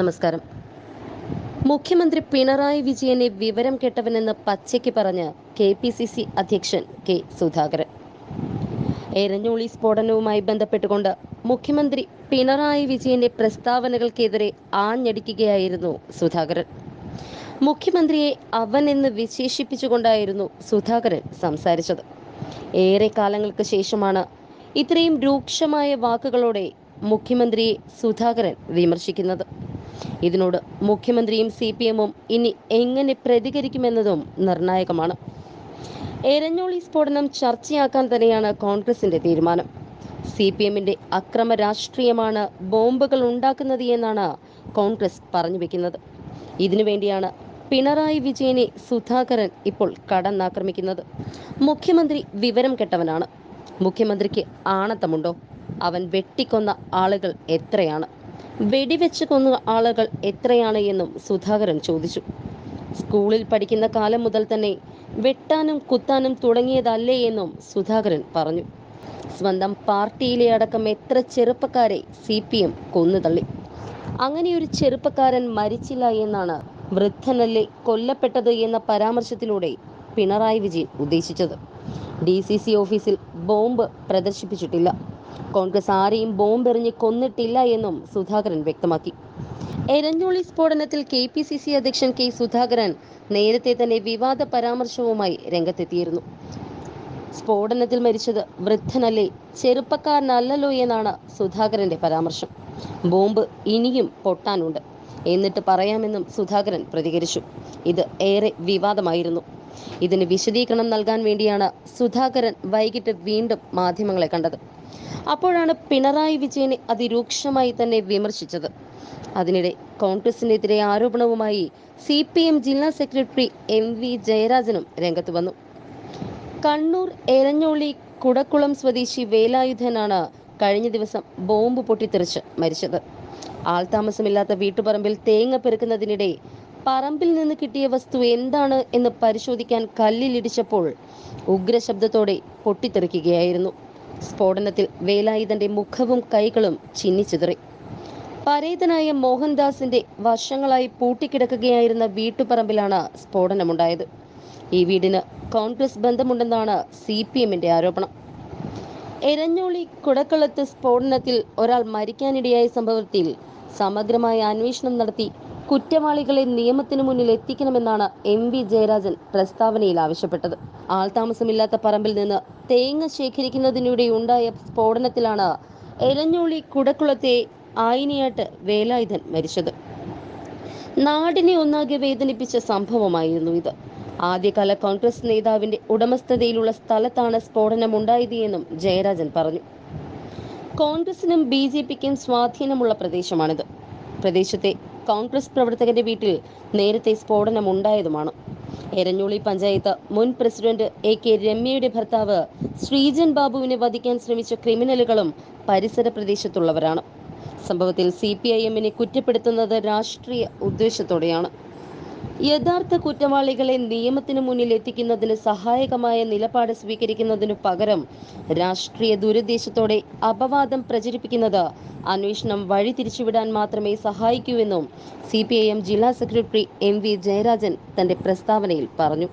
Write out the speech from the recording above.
നമസ്കാരം. മുഖ്യമന്ത്രി പിണറായി വിജയനെ വിവരം കെട്ടവനെന്ന് പച്ചയ്ക്ക് പറഞ്ഞ് കെ പി സി സി അധ്യക്ഷൻ കെ സുധാകരൻ. എരഞ്ഞോളി സ്ഫോടനവുമായി ബന്ധപ്പെട്ടുകൊണ്ട് മുഖ്യമന്ത്രി പിണറായി വിജയന്റെ പ്രസ്താവനകൾക്കെതിരെ ആഞ്ഞടിക്കുകയായിരുന്നു സുധാകരൻ. മുഖ്യമന്ത്രിയെ അവൻ എന്ന് വിശേഷിപ്പിച്ചുകൊണ്ടായിരുന്നു സുധാകരൻ സംസാരിച്ചത്. ഏറെ കാലങ്ങൾക്ക് ശേഷമാണ് ഇത്രയും രൂക്ഷമായ വാക്കുകളോടെ മുഖ്യമന്ത്രിയെ സുധാകരൻ വിമർശിക്കുന്നത്. ഇതിനോട് മുഖ്യമന്ത്രിയും സി പി എമ്മും ഇനി എങ്ങനെ പ്രതികരിക്കുമെന്നതും നിർണായകമാണ്. എരഞ്ഞോളി സ്ഫോടനം ചർച്ചയാക്കാൻ തന്നെയാണ് കോൺഗ്രസിന്റെ തീരുമാനം. സി പി എമ്മിന്റെ അക്രമ രാഷ്ട്രീയമാണ് ബോംബുകൾ ഉണ്ടാക്കുന്നത് എന്നാണ് കോൺഗ്രസ് പറഞ്ഞു വെക്കുന്നത്. ഇതിനുവേണ്ടിയാണ് പിണറായി വിജയനെ സുധാകരൻ ഇപ്പോൾ കടന്നാക്രമിക്കുന്നത്. മുഖ്യമന്ത്രി വിവരം കെട്ടവനാണ്. മുഖ്യമന്ത്രിക്ക് ആണത്തമുണ്ടോ? അവൻ വെട്ടിക്കൊന്ന ആളുകൾ എത്രയാണ്? വെടിവെച്ച് കൊന്ന ആളുകൾ എത്രയാണ് എന്നും സുധാകരൻ ചോദിച്ചു. സ്കൂളിൽ പഠിക്കുന്ന കാലം മുതൽ തന്നെ വെട്ടാനും കുത്താനും തുടങ്ങിയതല്ലേ എന്നും സുധാകരൻ പറഞ്ഞു. സ്വന്തം പാർട്ടിയിലെ അടക്കം എത്ര ചെറുപ്പക്കാരെ സി പി എം കൊന്നുതള്ളി. അങ്ങനെയൊരു ചെറുപ്പക്കാരൻ മരിച്ചില്ല എന്നാണ് വൃദ്ധനല്ലേ കൊല്ലപ്പെട്ടത് എന്ന പരാമർശത്തിലൂടെ പിണറായി വിജയൻ ഉദ്ദേശിച്ചത്. ഡി സി സി ഓഫീസിൽ ബോംബ് പ്രദർശിപ്പിച്ചിട്ടില്ല. കോൺഗ്രസ് ആരെയും ബോംബെറിഞ്ഞ് കൊന്നിട്ടില്ല എന്നും സുധാകരൻ വ്യക്തമാക്കി. എരഞ്ഞോളി സ്ഫോടനത്തിൽ കെ പി സി സി അധ്യക്ഷൻ കെ സുധാകരൻ നേരത്തെ തന്നെ വിവാദ പരാമർശവുമായി രംഗത്തെത്തിയിരുന്നു. സ്ഫോടനത്തിൽ മരിച്ചത് വൃദ്ധനല്ലേ ചെറുപ്പക്കാരനല്ലല്ലോ എന്നാണ് സുധാകരന്റെ പരാമർശം. ബോംബ് ഇനിയും പൊട്ടാനുണ്ട് എന്നിട്ട് പറയാമെന്നും സുധാകരൻ പ്രതികരിച്ചു. ഇത് ഏറെ വിവാദമായിരുന്നു. ഇതിന് വിശദീകരണം നൽകാൻ വേണ്ടിയാണ് സുധാകരൻ വൈകിട്ട് വീണ്ടും മാധ്യമങ്ങളെ കണ്ടത്. അപ്പോഴാണ് പിണറായി വിജയനെ അതിരൂക്ഷമായി തന്നെ വിമർശിച്ചത്. അതിനിടെ കോൺഗ്രസിനെതിരെ ആരോപണവുമായി സി പി എം ജില്ലാ സെക്രട്ടറി എം വി ജയരാജനും രംഗത്ത് വന്നു. കണ്ണൂർ എരഞ്ഞോളി കുടക്കുളം സ്വദേശി വേലായുധനാണ് കഴിഞ്ഞ ദിവസം ബോംബ് പൊട്ടിത്തെറിച്ച് മരിച്ചത്. ആൾതാമസമില്ലാത്ത വീട്ടുപറമ്പിൽ തേങ്ങ പെറുക്കുന്നതിനിടെ പറമ്പിൽ നിന്ന് കിട്ടിയ വസ്തു എന്താണ് എന്ന് പരിശോധിക്കാൻ കല്ലിലിടിച്ചപ്പോൾ ഉഗ്രശബ്ദത്തോടെ പൊട്ടിത്തെറിക്കുകയായിരുന്നു. സ്ഫോടനത്തിൽ വേലായുധന്റെ മുഖവും കൈകളും ചിന്നിച്ചിതറി പരേതനായ മോഹൻദാസിന്റെ വർഷങ്ങളായി പൂട്ടിക്കിടക്കുകയായിരുന്ന വീട്ടുപറമ്പിലാണ് സ്ഫോടനമുണ്ടായത്. ഈ വീടിന് കോൺഗ്രസ് ബന്ധമുണ്ടെന്നാണ് സി പി എമ്മിന്റെ ആരോപണം. എരഞ്ഞോളി കുടക്കളത്ത് സ്ഫോടനത്തിൽ ഒരാൾ മരിക്കാനിടയായ സംഭവത്തിൽ സമഗ്രമായ അന്വേഷണം നടത്തി കുറ്റവാളികളെ നിയമത്തിന് മുന്നിൽ എത്തിക്കണമെന്നാണ് എം വി ജയരാജൻ പ്രസ്താവനയിൽ ആവശ്യപ്പെട്ടത്. ആൾതാമസമില്ലാത്ത പറമ്പിൽ നിന്ന് തേങ്ങ ശേഖരിക്കുന്നതിനിടെ ഉണ്ടായ സ്ഫോടനത്തിലാണ് എരഞ്ഞോളി കുടക്കുളത്തെ ആയിനിയാട്ട് വേലായുധൻ മരിച്ചത്. നാടിനെ ഒന്നാകെ വേദനിപ്പിച്ച സംഭവമായിരുന്നു ഇത്. ആദ്യകാല കോൺഗ്രസ് നേതാവിന്റെ ഉടമസ്ഥതയിലുള്ള സ്ഥലത്താണ് സ്ഫോടനം ഉണ്ടായത് എന്നും ജയരാജൻ പറഞ്ഞു. കോൺഗ്രസിനും ബി ജെ പിക്കും സ്വാധീനമുള്ള പ്രദേശമാണിത്. പ്രദേശത്തെ കോൺഗ്രസ് പ്രവർത്തകന്റെ വീട്ടിൽ നേരത്തെ സ്ഫോടനം ഉണ്ടായതുമാണ് എരഞ്ഞോളി പഞ്ചായത്ത് മുൻ പ്രസിഡന്റ് എ കെ രമ്യയുടെ ഭർത്താവ് ശ്രീജൻ ബാബുവിനെ വധിക്കാൻ ശ്രമിച്ച ക്രിമിനലുകളും പരിസര പ്രദേശത്തുള്ളവരാണ്. സംഭവത്തിൽ സി പി ഐ എമ്മിനെ കുറ്റപ്പെടുത്തുന്നത് രാഷ്ട്രീയ ഉദ്ദേശത്തോടെയാണ്. യഥാർത്ഥ കുറ്റവാളികളെ നിയമത്തിന് മുന്നിൽ എത്തിക്കുന്നതിന് സഹായകമായ നിലപാട് സ്വീകരിക്കുന്നതിനു പകരം രാഷ്ട്രീയ ദുരുദ്ദേശത്തോടെ അപവാദം പ്രചരിപ്പിക്കുന്നത് അന്വേഷണം വഴി തിരിച്ചുവിടാൻ മാത്രമേ സഹായിക്കൂവെന്നും സി ജില്ലാ സെക്രട്ടറി എം വി ജയരാജൻ തന്റെ പ്രസ്താവനയിൽ പറഞ്ഞു.